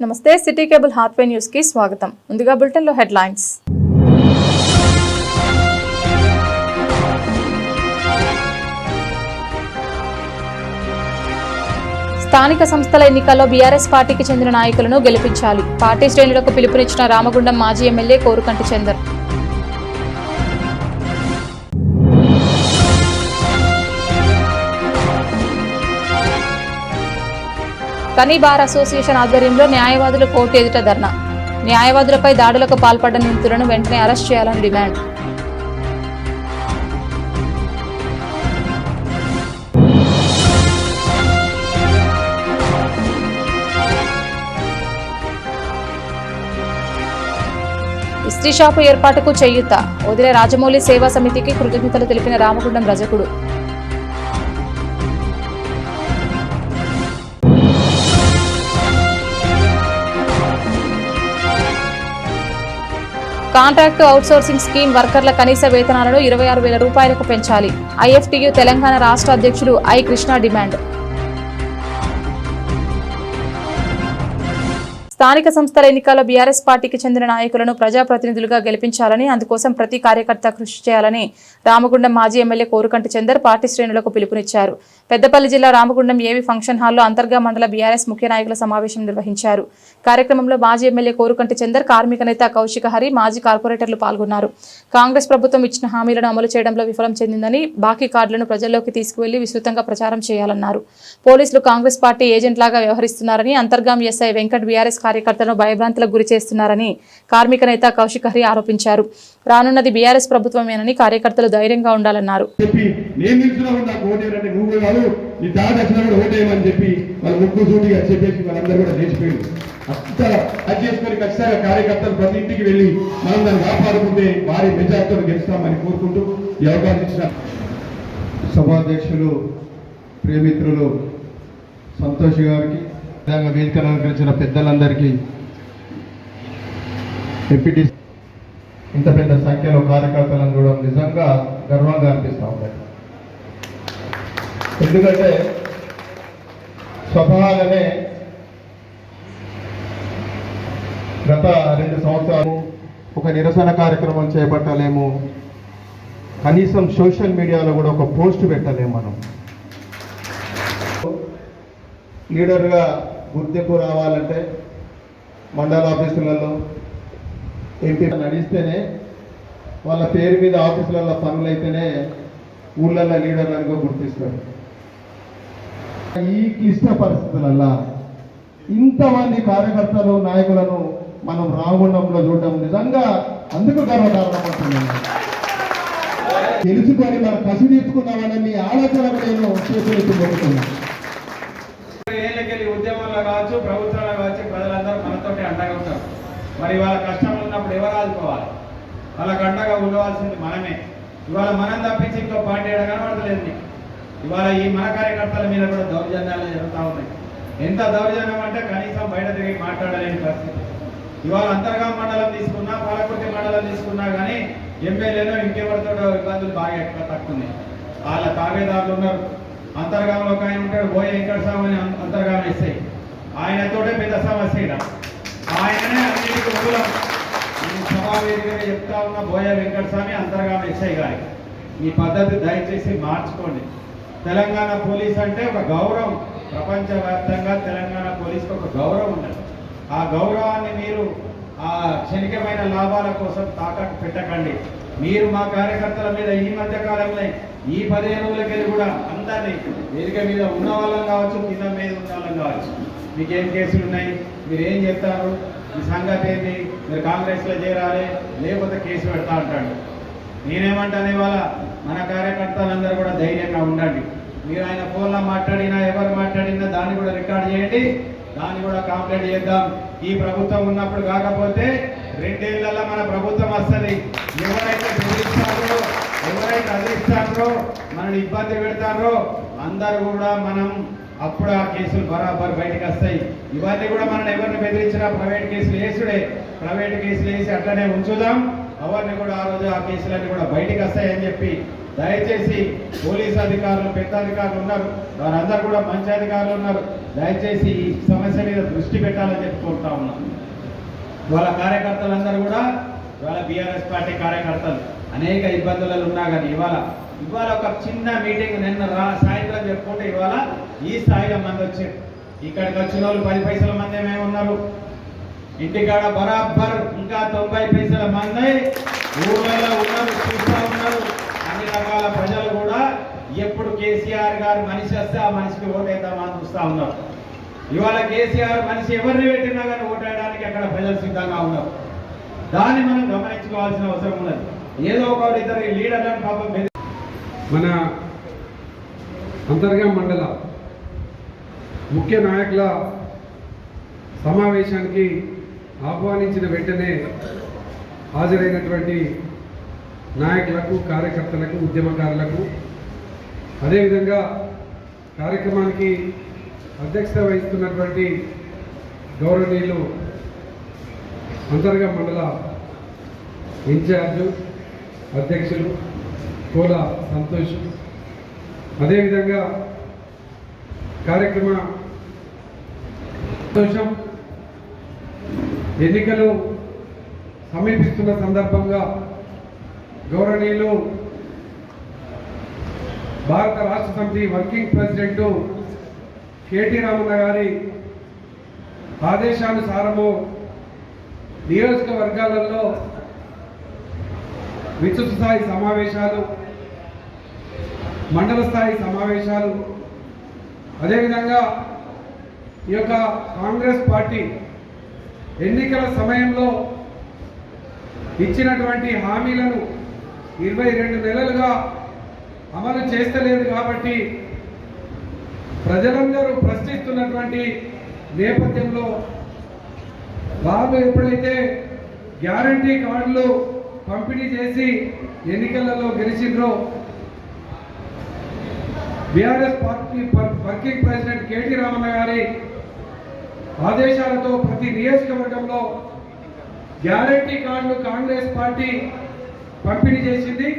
నమస్తే city cable Hathway న్యూస్కి స్వాగతం. ముందుగా బులెటిన్లో హెడ్లైన్స్. స్థానిక సంస్థల ఎన్నికల్లో బీఆర్ఎస్ పార్టీకి చెందిన నాయకులను గెలిపించాలి. పార్టీ శ్రేణులకు పిలుపునిచ్చిన రామగుండం మాజీ ఎమ్మెల్యే కోరుకంటి చందర్. కనీ బార్ అసోసియేషన్ ఆధ్వర్యంలో న్యాయవాదులు కోర్టు ఎదుట ధర్నా. న్యాయవాదులపై దాడులకు పాల్పడ్డ నిందితులను వెంటనే అరెస్ట్ చేయాలని డిమాండ్. ఇస్త్రీ షాపు ఏర్పాటుకు చేయూత. వదిలే రాజమౌళి సేవా సమితికి కృతజ్ఞతలు తెలిపిన రామగుండం రజకుడు. కాంట్రాక్టు అవుట్సోర్సింగ్ స్కీమ్ వర్కర్ల కనీస వేతనాలను ఇరవై ఆరు వేల రూపాయలకు పెంచాలి. ఐఎఫ్టీయు తెలంగాణ రాష్ట్ర అధ్యక్షులు ఐ కృష్ణ డిమాండ్. స్థానిక సంస్థల ఎన్నికల్లో బీఆర్ఎస్ పార్టీకి చెందిన నాయకులను ప్రజాప్రతినిధులుగా గెలిపించాలని అందుకోసం ప్రతి కార్యకర్త కృషి చేయాలని రామగుండం మాజీ ఎమ్మెల్యే కోరుకంటి చందర్ పార్టీ శ్రేణులకు పిలుపునిచ్చారు. పెద్దపల్లి జిల్లా రామగుండం ఏవి ఫంక్షన్ హాల్లో అంతర్గా మండల బీఆర్ఎస్ ముఖ్య నాయకుల సమావేశం నిర్వహించారు. కార్యక్రమంలో మాజీ ఎమ్మెల్యే కోరుకంటి చందర్ కార్మిక నేత కౌశిక హరి మాజీ కార్పొరేటర్లు పాల్గొన్నారు. కాంగ్రెస్ ప్రభుత్వం ఇచ్చిన హామీలను అమలు చేయడంలో విఫలం చెందిందని బాకీ కార్డులను ప్రజల్లోకి తీసుకువెళ్ళి విస్తృతంగా ప్రచారం చేయాలన్నారు. పోలీసులు కాంగ్రెస్ పార్టీ ఏజెంట్లాగా వ్యవహరిస్తున్నారని అంతర్గాం ఎస్ఐ వెంకట్ బీఆర్ఎస్ కార్యకర్తలను భయభ్రాంతులకు గురి చేస్తున్నారని కార్మిక నేత కౌశిక్ హరి ఆరోపించారు. రానున్నది బీఆర్ఎస్ ప్రభుత్వమేనని కార్యకర్తలు ధైర్యంగా ఉండాలన్నారు. అంత అది చేసుకొని ఖచ్చితంగా కార్యకర్తలు ప్రతి ఇంటికి వెళ్ళి మనం దాన్ని కాపాడుకుంటే భారీ మెజార్టీతో గెలుస్తామని కోరుకుంటూ ఈ అవకాశం ఇచ్చిన సభాధ్యక్షులు ప్రియమిత్రులు సంతోష్ గారికి విధంగా వేదికను అలంకరించిన పెద్దలందరికీ ఎంపీటీ ఇంత పెద్ద సంఖ్యలో కార్యకర్తలను చూడడం నిజంగా గర్వంగా అనిపిస్తూ ఉంది. ఎందుకంటే స్వతహాగానే గత రెండు సంవత్సరాలు ఒక నిరసన కార్యక్రమం చేపట్టలేము. కనీసం సోషల్ మీడియాలో కూడా ఒక పోస్ట్ పెట్టలేము మనం. లీడర్గా గుర్తింపు రావాలంటే మండల ఆఫీసులలో ఎంపీ నడిస్తేనే వాళ్ళ పేరు మీద ఆఫీసులలో పనులు అయితేనే ఊళ్ళల్లో అనుకో గుర్తిస్తారు. ఈ క్లిష్ట పరిస్థితులల్లో ఇంతమంది కార్యకర్తలు నాయకులను మనం రామగుండంలో చూడడం నిజంగా అందుకు గర్వకారణమవుతున్నాను తెలుసుకొని మనం కసి తీర్చుకున్నామని ఆలోచన నేను చేతులెత్తి పెడుతున్నాను ఉద్యమంలో కావచ్చు ప్రభుత్వంలో కావచ్చు ప్రజలందరూ మనతోటి అండగా ఉంటారు. మరి వాళ్ళ కష్టం ఉన్నప్పుడు ఎవరు ఆదుకోవాలి? వాళ్ళకి అండగా ఉండవలసింది మనమే. ఇవాళ మనం తప్పించి ఇంకో పార్టీ కనబడతలేదు ఇవాళ ఈ మన కార్యకర్తల మీద కూడా దౌర్జన్యాలు జరుగుతూ ఉన్నాయి. ఎంత దౌర్జన్యం అంటే కనీసం బయట తిరిగి మాట్లాడలేని పరిస్థితి. ఇవాళ అంతర్గా మండలం తీసుకున్నా పాలకుర్తి మండలం తీసుకున్నా కానీ ఎమ్మెల్యేలో ఇంకెవరితో ఇబ్బందులు బాగా ఎక్కువ తక్కువ వాళ్ళ తాగేదారులు ఉన్నారు. అంతర్గాంలో ఒక ఆయన ఉంటాడు బోయ వెంకటస్వామి అని అం- అంతర్గాం ఎస్ఐ. ఆయనతోటే పెద్ద సమస్య ఆయననే అన్నిటికీ మూలం. నేను సభావేదికగా చెప్తా ఉన్న బోయ వెంకటస్వామి అంతర్గాం ఎస్ఐ గారి. ఈ పద్ధతి దయచేసి మార్చుకోండి. తెలంగాణ పోలీస్ అంటే ఒక గౌరవం. ప్రపంచవ్యాప్తంగా తెలంగాణ పోలీస్కి ఒక గౌరవం ఉన్నది. ఆ గౌరవాన్ని మీరు ఆ క్షణికమైన లాభాల కోసం తాకట్టు పెట్టకండి. మీరు మా కార్యకర్తల మీద ఈ మధ్య కాలంలో ఈ పదిహేను రోజులకెళ్ళి కూడా అందరినీ వేదిక మీద ఉన్న వాళ్ళం కావచ్చు కింద మీద ఉన్న వాళ్ళం కావచ్చు. మీకేం కేసులు ఉన్నాయి? మీరు ఏం చెప్తారు మీ సంగతి ఏంటి? మీరు కాంగ్రెస్లో చేరాలి లేకపోతే కేసు పెడతా అంటాడు. నేనేమంటాను ఇవాళ? మన కార్యకర్తలందరూ కూడా ధైర్యంగా ఉండండి. మీరు ఆయన ఫోన్లో మాట్లాడినా ఎవరు మాట్లాడినా దాన్ని కూడా రికార్డ్ చేయండి. దాన్ని కూడా కంప్లైంట్ చేద్దాం. ఈ ప్రభుత్వం ఉన్నప్పుడు కాకపోతే రెండేళ్ళలో మన ప్రభుత్వం వస్తుంది. ఎవరైతే బెదిరిస్తారో ఎవరైతే అందిస్తారో మనల్ని ఇబ్బంది పెడతారో అందరూ కూడా మనం అప్పుడు ఆ కేసులు బరాబర్ బయటకు వస్తాయి. ఇవన్నీ కూడా మనం ఎవరిని బెదిరించినా ప్రైవేట్ కేసులు వేసుడే. ప్రైవేట్ కేసులు వేసి అట్లనే ఉంచుదాం. అవన్నీ కూడా ఆ రోజు ఆ కేసులన్నీ కూడా బయటకు వస్తాయని చెప్పి దయచేసి పోలీస్ అధికారులు పెద్ద అధికారులు ఉన్నారు. వారందరూ కూడా మంచి అధికారులు ఉన్నారు. దయచేసి ఈ సమస్య మీద దృష్టి పెట్టాలని చెప్పి కోరుతా ఉన్నాం. వాళ్ళ కార్యకర్తలందరూ కూడా ఇవాళ బీఆర్ఎస్ పార్టీ కార్యకర్తలు అనేక ఇబ్బందులలో ఉన్నా కానీ ఇవాళ ఇవాళ ఒక చిన్న మీటింగ్ నిన్న రా సాయంత్రం చెప్పుకుంటే ఇవాళ ఈ స్థాయిలో మంది వచ్చారు. ఇక్కడికి వచ్చిన వాళ్ళు పది పైసల మంది ఏమేమి ఉన్నారు? ఇంటికాడ బరాబర్ ఇంకా తొంభై పైసల మంది ఊళ్ళలో ఉన్నారు చూస్తూ ఉన్నారు. అన్ని రకాల ప్రజలు కూడా ఎప్పుడు కేసీఆర్ గారు మనిషి వస్తే ఆ మనిషికి ఓటేద్దామని చూస్తూ ఉన్నారు. ఇవాళ కేసీఆర్ మనిషి ఎవరిని పెట్టినా కానీ ఓటేయడానికి అక్కడ ప్రజలు సిద్ధంగా ఉన్నారు? దాన్ని మనం గమనించుకోవాల్సిన అవసరం ఉన్నది. ఏదో ఒక ఇద్దరు లీడర్లను పాపం మన అంతర్గా మండల ముఖ్య నాయకుల సమావేశానికి ఆహ్వానించిన వెంటనే హాజరైనటువంటి నాయకులకు కార్యకర్తలకు ఉద్యమకారులకు అదేవిధంగా కార్యక్రమానికి అధ్యక్షత వహిస్తున్నటువంటి గౌరవనీయులు అంతర్గా మండల ఇన్ఛార్జు అధ్యక్షులు కోల సంతోష్. అదేవిధంగా కార్యక్రమ సంతోషం ఎన్నికలు సమీపిస్తున్న సందర్భంగా గౌరవనీయులు భారత రాష్ట్ర సమితి వర్కింగ్ ప్రెసిడెంట్ కేటీ రామన్న గారి ఆదేశానుసారము నియోజకవర్గాలలో విస్తృత స్థాయి సమావేశాలు మండల స్థాయి సమావేశాలు. అదేవిధంగా ఈ యొక్క కాంగ్రెస్ పార్టీ ఎన్నికల సమయంలో ఇచ్చినటువంటి హామీలను ఇరవై రెండు నెలలుగా అమలు చేస్తలేదు కాబట్టి ప్రజలందరూ ప్రశ్నిస్తున్నటువంటి నేపథ్యంలో బాబు ఎప్పుడైతే గ్యారంటీ కార్డులు పంపిణీ చేసి ఎన్నికలలో గెలిచిండ్రో BRS party per- working president K T Ramanna గారి ఆదేశాలతో ప్రతి నియోజకవర్గంలో గ్యారంటీ కార్డులు కాంగ్రెస్ పార్టీ పంపిణీ చేసింది.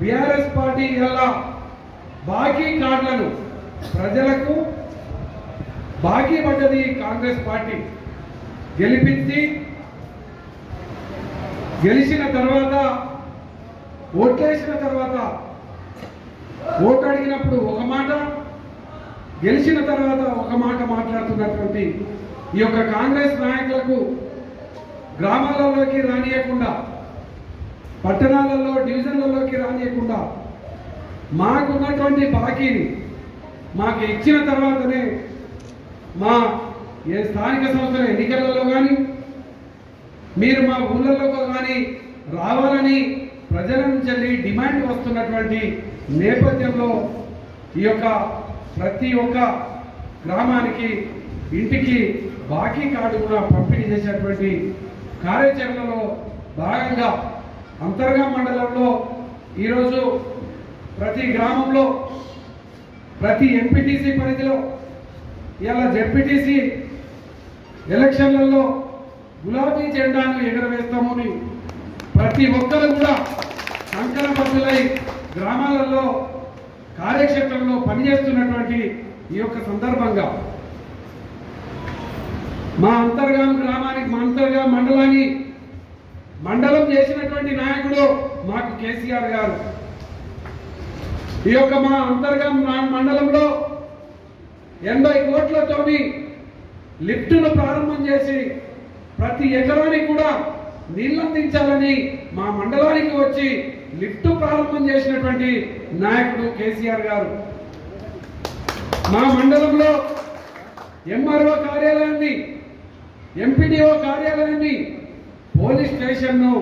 బీఆర్ఎస్ పార్టీ ఇలా బాకీ కార్డులను ప్రజలకు బాకీ పడ్డది కాంగ్రెస్ పార్టీ. గెలిపించి గెలిచిన తర్వాత ఓట్లేసిన తర్వాత ఓటు అడిగినప్పుడు ఒక మాట గెలిచిన తర్వాత ఒక మాట మాట్లాడుతున్నటువంటి ఈ యొక్క కాంగ్రెస్ నాయకులకు గ్రామాలలోకి రానియకుండా పట్టణాలలో డివిజన్లలోకి రానియకుండా మాకున్నటువంటి బాకీని మాకు ఇచ్చిన తర్వాతనే మా ఏ స్థానిక సంస్థల ఎన్నికలలో కానీ మీరు మా ఊళ్ళలో కానీ రావాలని ప్రజల నుంచి డిమాండ్ వస్తున్నటువంటి నేపథ్యంలో ఈ యొక్క ప్రతి ఒక్క గ్రామానికి ఇంటికి బాకీ కార్డు కూడా పంపిణీ చేసేటువంటి కార్యాచరణలో భాగంగా అంతర్గా మండలంలో ఈరోజు ప్రతి గ్రామంలో ప్రతి ఎంపీటీసీ పరిధిలో ఇలా జెడ్పీటీసీ ఎలక్షన్లలో గులాబీ జెండాను ఎగరవేస్తామని ప్రతి ఒక్కరు కూడా సంకల్పతులై గ్రామాలలో కార్యక్షేత్రంలో పనిచేస్తున్నటువంటి ఈ యొక్క సందర్భంగా మా అంతర్గాం గ్రామానికి మా అంతర్గా మండలాన్ని మండలం చేసినటువంటి నాయకుడు మాకు కేసీఆర్ గారు. ఈ యొక్క మా అంతర్గాం మండలంలో ఎనభై కోట్లతోని లిఫ్టును ప్రారంభం చేసి ప్రతి ఎకరానికి కూడా నీళ్ళు అందించాలని మా మండలానికి వచ్చి లిఫ్ట్ ప్రారంభం చేసినటువంటి నాయకుడు కేసీఆర్ గారు. మా మండలంలో ఎంఆర్ఓ కార్యాలయాన్ని ఎంపీడీఓ కార్యాలయాన్ని పోలీస్ స్టేషన్ను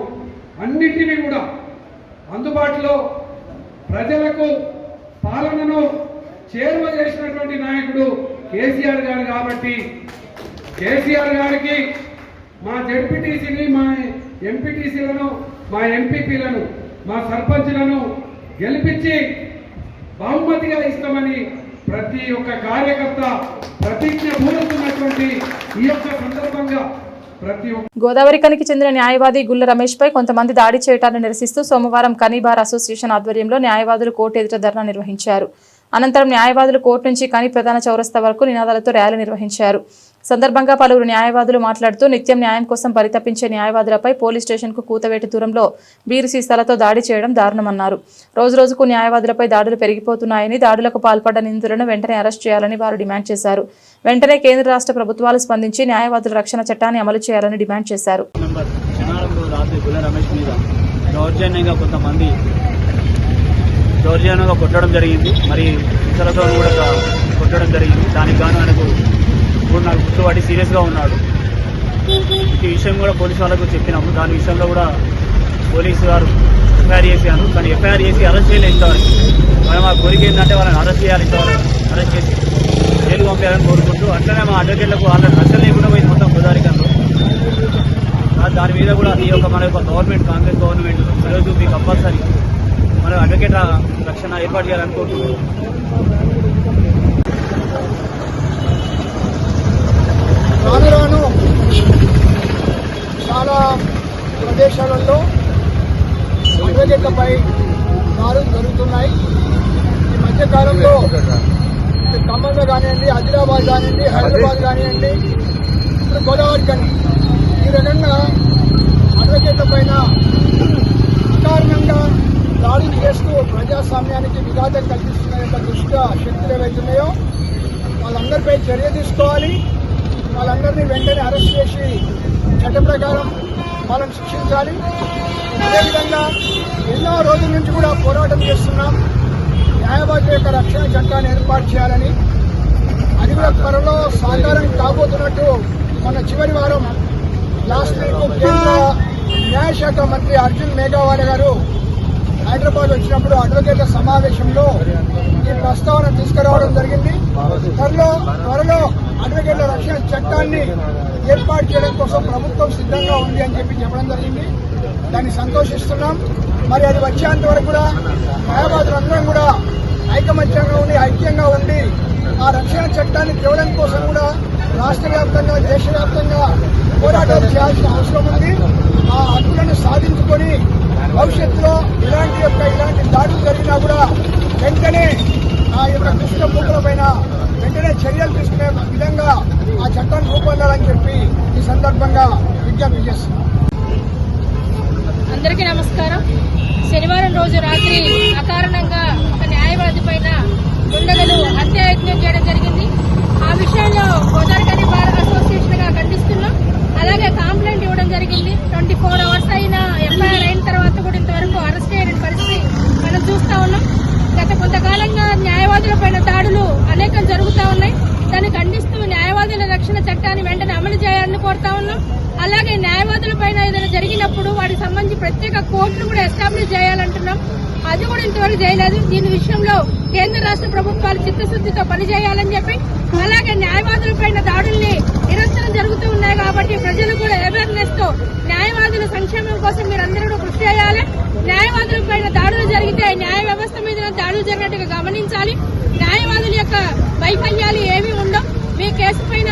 అన్నింటినీ కూడా అందుబాటులో ప్రజలకు పాలనను చేరువ చేసినటువంటి నాయకుడు కేసీఆర్ గారు కాబట్టి కేసీఆర్ గారికి మా జడ్పీటీసీని మా ఎంపీటీసీలను మా ఎంపీపీలను మా సర్పంచ్లను గెలిపించి బహుమతిగా ఇస్తామని ప్రతి ఒక్క కార్యకర్త ప్రతిజ్ఞ పూరుతున్నటువంటి ఈ యొక్క సందర్భంగా ప్రతి గోదావరి కనికి చెందిన న్యాయవాది గుల్ల రమేష్పై కొంతమంది దాడి చేయటాన్ని నిరసిస్తూ సోమవారం కనీబార్ అసోసియేషన్ ఆధ్వర్యంలో న్యాయవాదులు కోర్టు ఎదుట ధర్నా నిర్వహించారు. అనంతరం న్యాయవాదులు కోర్టు నుంచి కని ప్రధాన చౌరస్తా వరకు నినాదాలతో ర్యాలీ నిర్వహించారు. సందర్భంగా పలువురు న్యాయవాదులు మాట్లాడుతూ నిత్యం న్యాయం కోసం పరితపించే న్యాయవాదులపై పోలీస్ స్టేషన్కు కూతవేటి దూరంలో బీరు సీసాలతో దాడి చేయడం దారుణమన్నారు. రోజురోజుకు న్యాయవాదులపై దాడులు పెరిగిపోతున్నాయని దాడులకు పాల్పడ్డ నిందితులను వెంటనే అరెస్ట్ చేయాలని వారు డిమాండ్ చేశారు. వెంటనే కేంద్ర రాష్ట్ర ప్రభుత్వాలు స్పందించి న్యాయవాదుల రక్షణ చట్టాన్ని అమలు చేయాలని డిమాండ్ చేశారు. దౌర్జన్యంగా కొంతమంది దౌర్జన్యంగా కొట్టడం జరిగింది. మరి ఇతరులతో కూడా కొట్టడం జరిగింది. దానికి గాను ఆయనకు మూడు నాలుగు గుర్తుపడి సీరియస్గా ఉన్నాడు. ఈ విషయం కూడా పోలీసు వాళ్ళకు చెప్పినాము. దాని విషయంలో కూడా పోలీసు గారు ఎఫ్ఐఆర్ చేశాను కానీ ఎఫ్ఐఆర్ చేసి అరెస్ట్ చేయలేదు ఇంతవరకు. మనం మా కోరిక ఏంటంటే వాళ్ళని అరెస్ట్ చేయాలి ఇంతవరకు. అరెస్ట్ చేసి జైలు పంపించాలని కోరుకుంటూ అట్లనే మా అడ్వకేట్లకు వాళ్ళని రక్షణ లేకుండా పోయింది మొత్తం గోదావరికంలో దాని మీద కూడా ఈ యొక్క మన యొక్క గవర్నమెంట్ కాంగ్రెస్ గవర్నమెంట్ ఈరోజు మీకు కంపల్సరీ. మనం అడ్వకేట్ రక్షణ ఏర్పాటు చేయాలనుకుంటున్నాం రాను రాను చాలా ప్రదేశాలలో అడ్వకేట్లపై దారులు జరుగుతున్నాయి. ఈ మధ్యకాలంలో ఖమ్మంలో కానివ్వండి ఆదిలాబాద్ కానివ్వండి హైదరాబాద్ కానివ్వండి ఇప్పుడు గోదావరి కానీ ఈ రకంగా అడ్వకేట్ల పైన అకారణంగా దాడులు చేస్తూ ప్రజాస్వామ్యానికి విఘాతం కల్పిస్తున్న యొక్క దుష్ట శక్తులు ఏవైతున్నాయో వాళ్ళందరిపై చర్య తీసుకోవాలి. వాళ్ళందరినీ వెంటనే అరెస్ట్ చేసి చట్ట ప్రకారం వాళ్ళని శిక్షించాలి. అదేవిధంగా ఎన్నో రోజుల నుంచి కూడా పోరాటం చేస్తున్నాం. న్యాయవాది యొక్క రక్షణ చట్టాన్ని ఏర్పాటు చేయాలని. అది కూడా త్వరలో సాకారం కాబోతున్నట్టు మన చివరి వారం లాస్ట్ వీక్ కేంద్ర న్యాయశాఖ మంత్రి అర్జున్ మేఘావాల గారు హైదరాబాద్ వచ్చినప్పుడు అడ్వకేట్ల సమావేశంలో ఈ ప్రస్తావన తీసుకురావడం జరిగింది. త్వరలో త్వరలో అడ్వకేట్ల రక్షణ చట్టాన్ని ఏర్పాటు చేయడం కోసం ప్రభుత్వం సిద్ధంగా ఉంది అని చెప్పి చెప్పడం జరిగింది. దాన్ని సంతోషిస్తున్నాం. మరి అది వచ్చేంత వరకు కూడా రంగం కూడా ఐకమత్యంగా ఉండి ఐక్యంగా ఉండి ఆ రక్షణ చట్టాన్ని తేవడం కోసం కూడా రాష్ట్ర వ్యాప్తంగా దేశవ్యాప్తంగా పోరాటాలు చేయాల్సిన అవసరం ఉంది. ఆ హక్కులను సాధించుకొని భవిష్యత్తులో ఇలాంటి యొక్క ఇలాంటి దాడులు జరిగినా కూడా వెంటనే ఆ యొక్క దుష్ట ముగ్గుల పైన వెంటనే చర్యలు తీసుకునే విధంగా ఆ చట్టాన్ని రూపొందాలని చెప్పి ఈ సందర్భంగా విజ్ఞప్తి చేస్తున్నాం. అందరికీ నమస్కారం. శనివారం రోజు రాత్రి అకారణంగా ఒక న్యాయవాది పైన దుండగలు హత్యాయత్నం చేయడం జరిగింది. ఆ విషయంలో గోదావరి బార్ అసోసియేషన్గా ఖండిస్తున్నాం. అలాగే కంప్లైంట్ ఇవ్వడం జరిగింది ట్వంటీ ఫోర్ అవర్స్ అయినా ఎఫ్ఐఆర్ అయిన తర్వాత కూడా ఇంతవరకు అరెస్ట్ చేయని పరిస్థితి మనం చూస్తా ఉన్నాం గత కొంతకాలంగా న్యాయవాదుల పైన దాడులు అనేకం జరుగుతూ ఉన్నాయి దాన్ని ఖండిస్తూ న్యాయవాదుల రక్షణ చట్టాన్ని వెంటనే అమలు చేయాలని కోరుతా ఉన్నాం. అలాగే న్యాయవాదుల పైన ఏదైనా జరిగినప్పుడు వాటికి సంబంధించి ప్రత్యేక కోర్టును కూడా ఎస్టాబ్లిష్ చేయాలంటున్నాం. అది కూడా ఇంతవరకు చేయలేదు. దీని విషయంలో కేంద్ర రాష్ట్ర ప్రభుత్వాలు చిత్తశుద్ధితో పనిచేయాలని చెప్పి అలాగే న్యాయవాదుల పైన దాడుల్ని నిరంతరం జరుగుతూ ఉన్నాయి కాబట్టి ప్రజలు కూడా అవేర్నెస్తో న్యాయవాదుల సంక్షేమం కోసం మీరందరూ కూడా కృషి చేయాలి. న్యాయవాదుల పైన దాడులు జరిగితే న్యాయ వ్యవస్థ మీద దాడులు జరిగినట్టుగా గమనించాలి. న్యాయవాదుల యొక్క వైఫల్యాలు ఏమీ ఉండవు. మీ కేసు పైన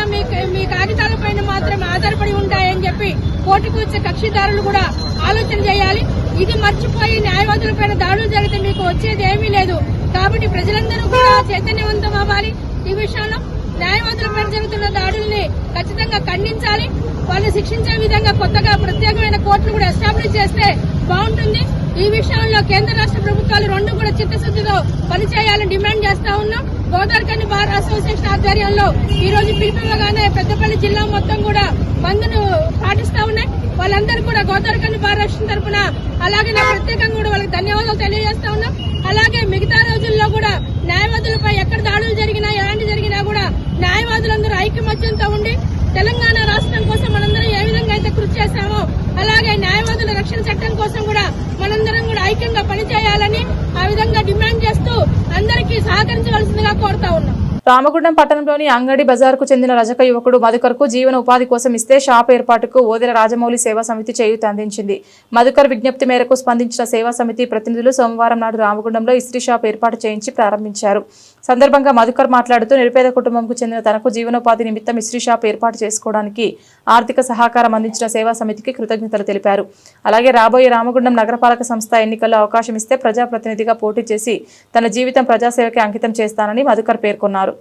మీ కాగితాల పైన మాత్రం ఆధారపడి ఉంటాయని చెప్పి కోర్టుకు వచ్చే కక్షిదారులు కూడా ఆలోచన చేయాలి. ఇది మర్చిపోయి న్యాయవాదుల పైన దాడులు జరిగితే మీకు వచ్చేది ఏమీ లేదు. కాబట్టి ప్రజలందరూ కూడా చైతన్యవంతం అవ్వాలి. ఈ విషయంలో న్యాయవాదుల పైన జరుగుతున్న దాడుల్ని ఖచ్చితంగా ఖండించాలి. వాళ్ళు శిక్షించే విధంగా కొత్తగా ప్రత్యేకమైన కోర్టులు కూడా ఎస్టాబ్లిష్ చేస్తే బాగుంటుంది. ఈ విషయంలో కేంద్ర రాష్ట్ర ప్రభుత్వాలు రెండు కూడా చిత్తశుద్ధితో పనిచేయాలని డిమాండ్ చేస్తా ఉన్నాం. గోదావరికని బార్ అసోసియేషన్ ఆధ్వర్యంలో ఈ రోజు పిలుపుగానే పెద్దపల్లి జిల్లా మొత్తం కూడా మందును పాటిస్తా ఉన్నాయి. వాళ్ళందరూ కూడా గోదావరికని బార్ రక్షణ తరఫున అలాగే నా ప్రత్యేకంగా కూడా వాళ్ళకి ధన్యవాదాలు తెలియజేస్తా ఉన్నాం. అలాగే మిగతా రోజుల్లో కూడా న్యాయవాదులపై ఎక్కడ దాడులు జరిగినా ఎలాంటి జరిగినా కూడా న్యాయవాదులందరూ ఐక్యమత్యంతో ఉండి తెలంగాణ రాష్ట్రం కోసం మనందరం ఏ విధంగా అయితే కృషి చేశాము. అలాగే న్యాయవాదుల రక్షణ చట్టం కోసం కూడా మనందరం కూడా ఐక్యంగా పనిచేయాలని ఆ విధంగా డిమాండ్ చేస్తూ అందరికీ సహకరించవలసిందిగా కోరుతా ఉన్నాం. రామగుండం పట్టణంలోని అంగడి బజార్కు చెందిన రజక యువకుడు మధుకర్కు జీవన ఉపాధి కోసం ఇస్తే షాప్ ఏర్పాటుకు ఓదెల రాజమౌళి సేవా సమితి చేయూత అందించింది. మధుకర్ విజ్ఞప్తి మేరకు స్పందించిన సేవా సమితి ప్రతినిధులు సోమవారం నాడు రామగుండంలో ఇస్త్రీ షాప్ ఏర్పాటు చేయించి ప్రారంభించారు. సందర్భంగా మధుకర్ మాట్లాడుతూ నిరుపేద కుటుంబంకు చెందిన తనకు జీవనోపాధి నిమిత్తం ఇస్త్రీ షాప్ ఏర్పాటు చేసుకోవడానికి ఆర్థిక సహకారం అందించిన సేవా సమితికి కృతజ్ఞతలు తెలిపారు. అలాగే రాబోయే రామగుండం నగరపాలక సంస్థ ఎన్నికల్లో అవకాశం ఇస్తే ప్రజాప్రతినిధిగా పోటీ చేసి తన జీవితం ప్రజాసేవకి అంకితం చేస్తానని మధుకర్ పేర్కొన్నారు.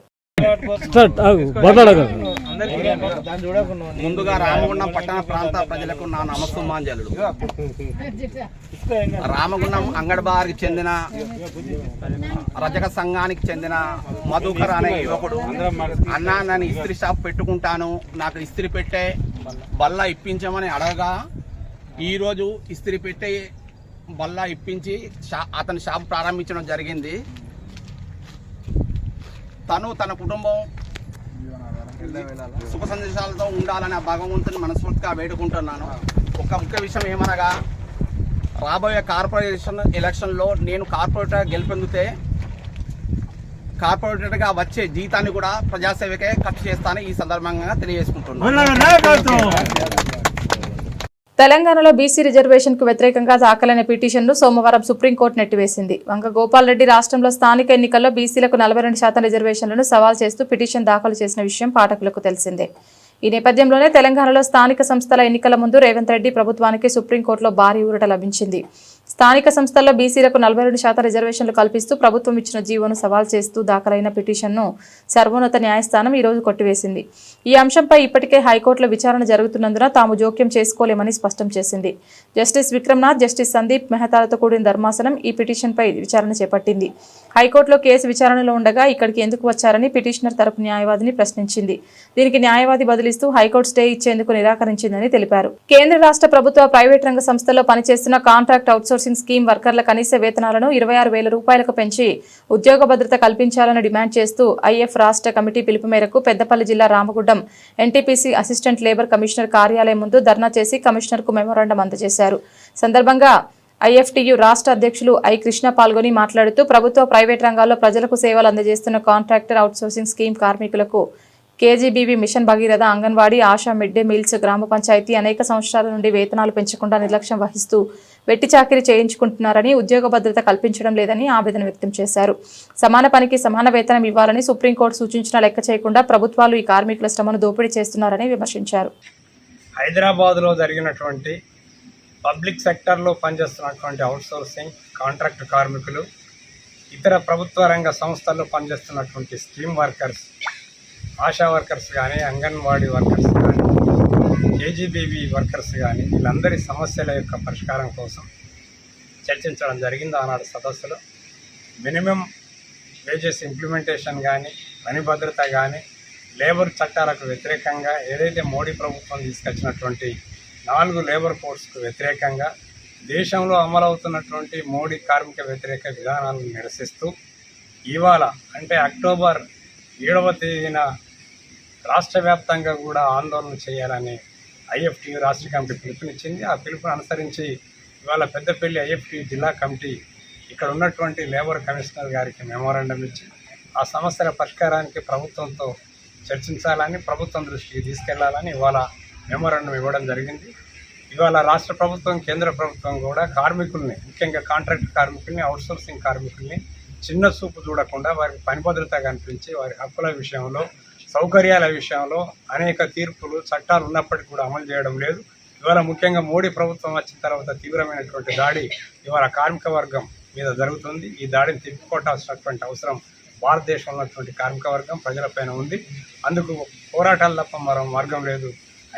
ముందుగా రామగుండం పట్టణ ప్రాంత ప్రజలకు నా నమస్సుమాంజలుడు రామగుండం అంగడిబారికి చెందిన రజక సంఘానికి చెందిన మధుకర్ అనే యువకుడు అన్నా నేను ఇస్త్రీ షాప్ పెట్టుకుంటాను నాకు ఇస్త్రీ పెట్టే బల్ల ఇప్పించమని అడగగా ఈరోజు ఇస్త్రీ పెట్టే బల్ల ఇప్పించి షా అతని షాప్ ప్రారంభించడం జరిగింది. తను తన కుటుంబం శుభ సందేశాలతో ఉండాలని ఆ భగవంతుని మనస్ఫూర్తిగా వేడుకుంటున్నాను. ఒక ముఖ్య విషయం ఏమనగా రాబోయే కార్పొరేషన్ ఎలక్షన్లో నేను కార్పొరేటర్ గెలుపొందితే కార్పొరేటర్గా వచ్చే జీతాన్ని కూడా ప్రజాసేవకే ఖర్చు చేస్తానని ఈ సందర్భంగా తెలియజేసుకుంటున్నాను. తెలంగాణలో బీసీ రిజర్వేషన్కు వ్యతిరేకంగా దాఖలైన పిటిషన్ను సోమవారం సుప్రీంకోర్టు నెట్టివేసింది. వంగ గోపాల్ రెడ్డి రాష్ట్రంలో స్థానిక ఎన్నికల్లో బీసీలకు నలభై రెండు శాతం రిజర్వేషన్లను సవాల్ చేస్తూ పిటిషన్ దాఖలు చేసిన విషయం పాఠకులకు తెలిసిందే. ఈ నేపథ్యంలోనే తెలంగాణలో స్థానిక సంస్థల ఎన్నికల ముందు రేవంత్ రెడ్డి ప్రభుత్వానికి సుప్రీంకోర్టులో భారీ ఊరట లభించింది. స్థానిక సంస్థల్లో బీసీలకు నలభై రెండు శాతం రిజర్వేషన్లు కల్పిస్తూ ప్రభుత్వం ఇచ్చిన జీవోను సవాల్ చేస్తూ దాఖలైన పిటిషన్ను సర్వోన్నత న్యాయస్థానం ఈ రోజు కొట్టివేసింది. ఈ అంశంపై ఇప్పటికే హైకోర్టులో విచారణ జరుగుతున్నందున తాము జోక్యం చేసుకోలేమని స్పష్టం చేసింది. జస్టిస్ విక్రమ్నాథ్ జస్టిస్ సందీప్ మెహతాలతో కూడిన ధర్మాసనం ఈ పిటిషన్పై విచారణ చేపట్టింది. హైకోర్టులో కేసు విచారణలో ఉండగా ఇక్కడికి ఎందుకు వచ్చారని పిటిషనర్ తరపు న్యాయవాదిని ప్రశ్నించింది. దీనికి న్యాయవాది బదిలిస్తూ హైకోర్టు స్టే ఇచ్చేందుకు నిరాకరించిందని తెలిపారు. కేంద్ర రాష్ట్ర ప్రభుత్వ ప్రైవేట్ రంగ సంస్థల్లో పనిచేస్తున్న కాంట్రాక్ట్ అవుట్సోర్సింగ్ స్కీమ్ వర్కర్ల కనీస వేతనాలను ఇరవై ఆరు వేల రూపాయలకు పెంచి ఉద్యోగ భద్రత కల్పించాలని డిమాండ్ చేస్తూ ఐఎఫ్ రాష్ట్ర కమిటీ పిలుపు మేరకు పెద్దపల్లి జిల్లా Ramagundam NTPC assistant labour commissioner కార్యాలయం ముందు ధర్నా చేసి కమిషనర్కు మెమోరాండం అందజేశారు. సందర్భంగా ఐఎఫ్టియు రాష్ట్ర అధ్యక్షులు ఐ కృష్ణ పాల్గొని మాట్లాడుతూ ప్రభుత్వ ప్రైవేట్ రంగాల్లో ప్రజలకు సేవలు అందజేస్తున్న కాంట్రాక్టర్ అవుట్సోర్సింగ్ స్కీమ్ కార్మికులకు KGBV mission Bhagiratha anganwadi ASHA mid day meals గ్రామ పంచాయతీ అనేక సంవత్సరాల నుండి వేతనాలు పెంచకుండా నిర్లక్ష్యం వహిస్తూ వెట్టి చాకిరీ చేయించుకుంటున్నారని ఉద్యోగ భద్రత కల్పించడం లేదని ఆవేదన వ్యక్తం చేశారు. సమాన పనికి సమాన వేతనం ఇవ్వాలని సుప్రీంకోర్టు సూచించిన లెక్క చేయకుండా ప్రభుత్వాలు ఈ కార్మికుల శ్రమను దోపిడీ చేస్తున్నారని విమర్శించారు. హైదరాబాద్లో జరిగినటువంటి పబ్లిక్ సెక్టర్లో పనిచేస్తున్నటువంటి అవుట్సోర్సింగ్ కాంట్రాక్ట్ కార్మికులు ఇతర ప్రభుత్వ రంగ సంస్థల్లో పనిచేస్తున్నటువంటి స్కీమ్ వర్కర్స్ ఆశా వర్కర్స్ కానీ అంగన్వాడీ వర్కర్స్ కానీ కేజీబీబీ వర్కర్స్ కానీ వీళ్ళందరి సమస్యల యొక్క పరిష్కారం కోసం చర్చించడం జరిగింది ఆనాడు సదస్సులో. మినిమం వేజెస్ ఇంప్లిమెంటేషన్ కానీ పని భద్రత కానీ లేబర్ చట్టాలకు వ్యతిరేకంగా ఏదైతే మోడీ ప్రభుత్వం తీసుకొచ్చినటువంటి నాలుగు లేబర్ కోడ్స్కు వ్యతిరేకంగా దేశంలో అమలవుతున్నటువంటి మోడీ కార్మిక వ్యతిరేక విధానాలను నిరసిస్తూ ఇవాళ అంటే అక్టోబర్ ఏడవ తేదీన రాష్ట్ర వ్యాప్తంగా కూడా ఆందోళన చేయాలని ఐఎఫ్టీ రాష్ట్ర కమిటీ పిలుపునిచ్చింది. ఆ పిలుపుని అనుసరించి ఇవాళ పెద్దపల్లి ఐఎఫ్టీ జిల్లా కమిటీ ఇక్కడ ఉన్నటువంటి లేబర్ కమిషనర్ గారికి మెమోరాండం ఇచ్చి ఆ సమస్యల పరిష్కారానికి ప్రభుత్వంతో చర్చించాలని ప్రభుత్వం దృష్టికి తీసుకెళ్ళాలని ఇవాళ మెమోరాండం ఇవ్వడం జరిగింది. ఇవాళ రాష్ట్ర ప్రభుత్వం కేంద్ర ప్రభుత్వం కూడా కార్మికుల్ని ముఖ్యంగా కాంట్రాక్ట్ కార్మికుల్ని అవుట్సోర్సింగ్ కార్మికుల్ని చిన్న చూపు చూడకుండా వారికి పని భద్రత కనిపించి వారి హక్కుల విషయంలో సౌకర్యాల విషయంలో అనేక తీర్పులు చట్టాలు ఉన్నప్పటికీ కూడా అమలు చేయడం లేదు. ఇవాళ ముఖ్యంగా మోడీ ప్రభుత్వం వచ్చిన తర్వాత తీవ్రమైనటువంటి దాడి ఇవాళ కార్మిక వర్గం మీద జరుగుతుంది. ఈ దాడిని తిప్పికొట్టాల్సినటువంటి అవసరం భారతదేశంలో ఉన్నటువంటి కార్మిక వర్గం ప్రజలపైన ఉంది. అందుకు పోరాటాలు తప్ప మరో మార్గం లేదు.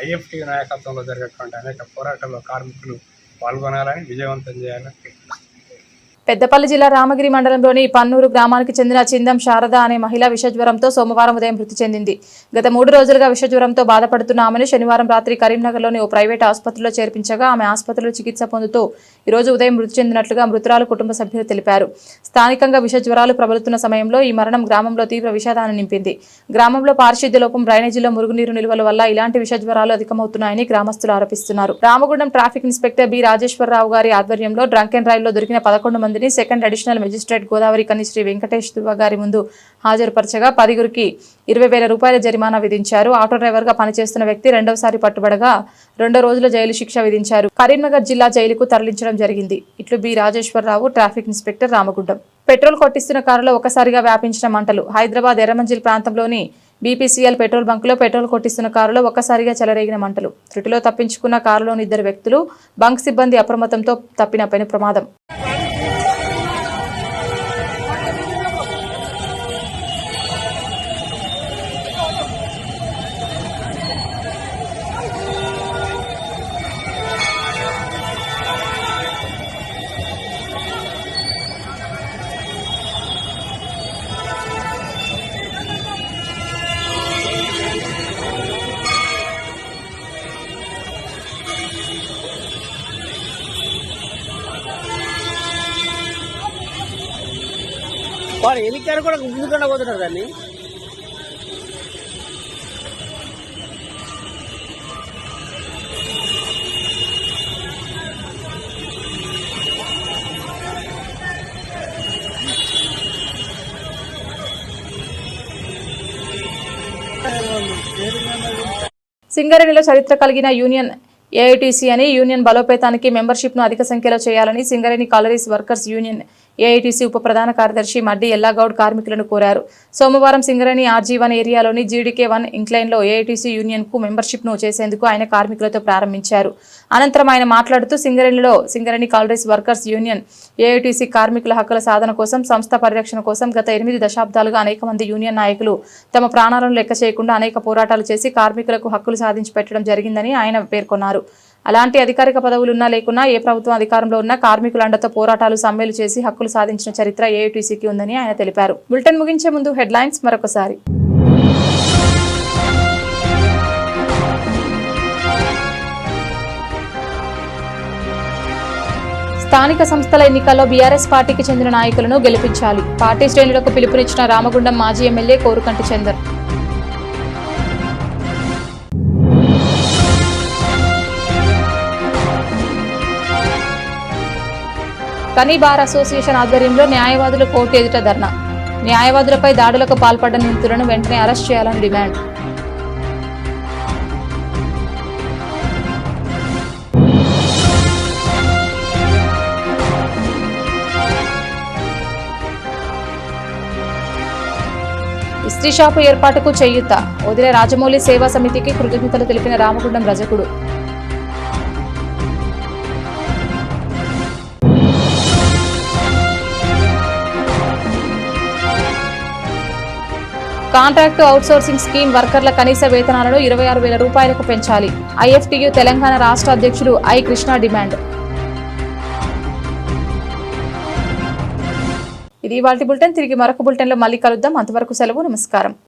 ఐఎఫ్టీ నాయకత్వంలో జరిగేటువంటి అనేక పోరాటాల్లో కార్మికులు పాల్గొనాలని విజయవంతం చేయాలని పెద్దపల్లి జిల్లా రామగిరి మండలంలోని పన్నూరు గ్రామానికి చెందిన చిందం శారద అనే మహిళ విషజ్వరంతో సోమవారం ఉదయం మృతి చెందింది. గత మూడు రోజులుగా విషజ్వరంతో బాధపడుతున్న ఆమెను శనివారం రాత్రి కరీంనగర్లోని ఓ ప్రైవేట్ ఆసుపత్రిలో చేర్పించగా ఆమె ఆసుపత్రిలో చికిత్స పొందుతూ ఈరోజు రోజు ఉదయం మృతి చెందినట్లుగా మృతురాలు కుటుంబ సభ్యులు తెలిపారు. స్థానికంగా విష జ్వరాలు ప్రబలుతున్న సమయంలో ఈ మరణం గ్రామంలో తీవ్ర విషాదాన్ని నింపింది. గ్రామంలో పారిశుద్ధ్య లోపం డ్రైనేజీలో మురుగునీరు నిల్వల వల్ల ఇలాంటి విష జ్వరాలు అధికమవుతున్నాయని గ్రామస్తులు ఆరోపిస్తున్నారు. Ramagundam traffic inspector B. Rajeshwara Rao గారి ఆధ్వర్యంలో డ్రంక్ అండ్ డ్రైవ్లో దొరికిన పదకొండు మందిని సెకండ్ అడిషనల్ మెజిస్ట్రేట్ గోదావరి కని శ్రీ వెంకటేష్ గారి ముందు హాజరుపరచగా పదిగురికి ఇరవై వేల రూపాయల జరిమానా విధించారు. ఆటో డ్రైవర్గా పనిచేస్తున్న వ్యక్తి రెండవసారి పట్టుబడగా రెండో రోజుల జైలు శిక్ష విధించారు. కరీంనగర్ జిల్లా జైలుకు తరలించడం జరిగింది. ఇట్లు B. Rajeshwara Rao traffic inspector Ramagundam. Petrol కొట్టిస్తున్న కారులో ఒకసారిగా వ్యాపించిన మంటలు. హైదరాబాద్ ఎర్రమంజిల్ ప్రాంతంలోని బీపీసీఎల్ పెట్రోల్ బంకులో పెట్రోల్ కొట్టిస్తున్న కారులో ఒక్కసారిగా చెలరేగిన మంటలు. త్రుటిలో తప్పించుకున్న కారులోని ఇద్దరు వ్యక్తులు బంక్ సిబ్బంది అప్రమత్తంతో తప్పిన పెను ప్రమాదం. కూడా ముందుకుండా పోతున్నారు దాన్ని. సింగరేణిలో చరిత్ర కలిగిన యూనియన్ ఏఐటీసీ అని యూనియన్ బలోపేతానికి మెంబర్షిప్ను అధిక సంఖ్యలో చేయాలని Singareni collieries workers union AITC ఉప ప్రధాన కార్యదర్శి మడ్డి ఎల్లాగౌడ్ కార్మికులను కోరారు. సోమవారం సింగరేణి ఆర్జీ వన్ ఏరియాలోని జీడీకే వన్ ఇంక్లైన్లో ఏఐటీసీ యూనియన్కు మెంబర్షిప్ను చేసేందుకు ఆయన కార్మికులతో ప్రారంభించారు. అనంతరం ఆయన మాట్లాడుతూ సింగరేణిలో Singareni collieries workers union AITC కార్మికుల హక్కుల సాధన కోసం సంస్థ పరిరక్షణ కోసం గత ఎనిమిది దశాబ్దాలుగా అనేక మంది యూనియన్ నాయకులు తమ ప్రాణాలను లెక్క చేయకుండా అనేక పోరాటాలు చేసి కార్మికులకు హక్కులు సాధించి పెట్టడం జరిగిందని ఆయన పేర్కొన్నారు. అలాంటి అధికారిక పదవులున్నా లేకున్నా ఏ ప్రభుత్వం అధికారంలో ఉన్నా కార్మికుల అండతో పోరాటాలు సమ్మెలు చేసి హక్కులు సాధించిన చరిత్ర ఏఐటీసీకి ఉందని ఆయన తెలిపారు. బులెటిన్ ముగించే ముందు హెడ్లైన్స్ మరొకసారి. స్థానిక సంస్థల ఎన్నికల్లో బీఆర్ఎస్ పార్టీకి చెందిన నాయకులను గెలిపించాలి. పార్టీ శ్రేణులకు పిలుపునిచ్చిన రామగుండం మాజీ ఎమ్మెల్యే కోరుకంటి చందర్. కనీ బార్ అసోసియేషన్ ఆధ్వర్యంలో న్యాయవాదులు కోర్టు ఎదుట ధర్నా. న్యాయవాదులపై దాడులకు పాల్పడ్డ నిందితులను వెంటనే అరెస్ట్ చేయాలని డిమాండ్. ఇస్త్రీ షాపు ఏర్పాటుకు చేయుత. వదిలే రాజమౌళి సేవా సమితికి కృతజ్ఞతలు తెలిపిన రామగుండం రజకుడు. కాంట్రాక్టు అవుట్సోర్సింగ్ స్కీమ్ వర్కర్ల కనీస వేతనాలను ఇరవై ఆరు వేల రూపాయలకు పెంచాలి. ఐఎఫ్టీయు తెలంగాణ రాష్ట్ర అధ్యక్షుడు ఐ కృష్ణ డిమాండ్. ఇది వాటి బులెటిన్. తిరిగి మరొక బులెటిన్లో మళ్ళీ కలుద్దాం. అంతవరకు సెలవు. నమస్కారం.